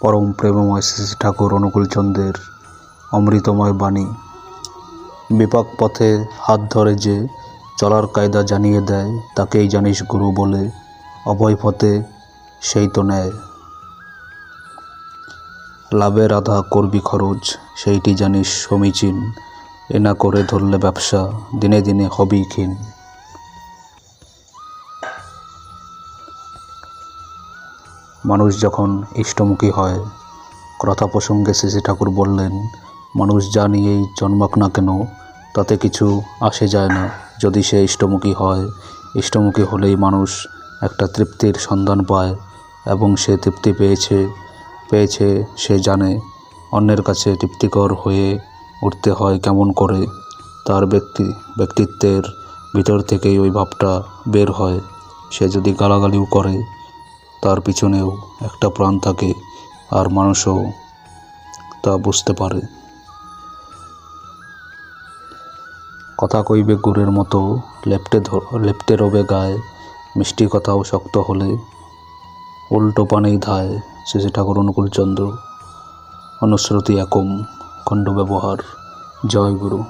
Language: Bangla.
পরম প্রেমময় শ্রী ঠাকুর অনুকূলচন্দ্রের অমৃতময় বাণী। বিপাক পথে হাত ধরে যে চলার কায়দা জানিয়ে দেয়, তাকেই জানিস গুরু বলে, অভয় পথে সেই তো নেয়। লাভের আধা করবি খরচ, সেইটি জানিস সমীচীন, এ না করে ধরলে ব্যবসা, দিনে দিনে হবেই ক্ষীণ। মানুষ যখন ইষ্টমুখী হয় কথা প্রসঙ্গে শ্রী ঠাকুর বললেন, মানুষ যা নিয়েই জন্মাক না কেন, তাতে কিছু আসে যায় না। যদি সে ইষ্টমুখী হয়, ইষ্টমুখী হলেই মানুষ একটা তৃপ্তির সন্ধান পায় এবং সে তৃপ্তি পেয়েছে পেয়েছে সে জানে। অন্যের কাছে তৃপ্তিকর হয়ে উঠতে হয় কেমন করে? তার ব্যক্তি, ব্যক্তিত্বের ভিতর থেকেই ওই ভাবটা বের হয়। সে যদি গালাগালিও করে তার পিছনেও একটা প্রাণ থাকে আর মানুষও তা বুঝতে পারে। কথা কইবে গুড়ের মতো, লেপটে লেপটে রবে গায়ে, মিষ্টি কথাও শক্ত হলে উল্টো পানেই ধায় শ্রী ঠাকুর অনুকূলচন্দ্র অনুশ্রুতি একম খণ্ড ব্যবহার। জয় গুরু।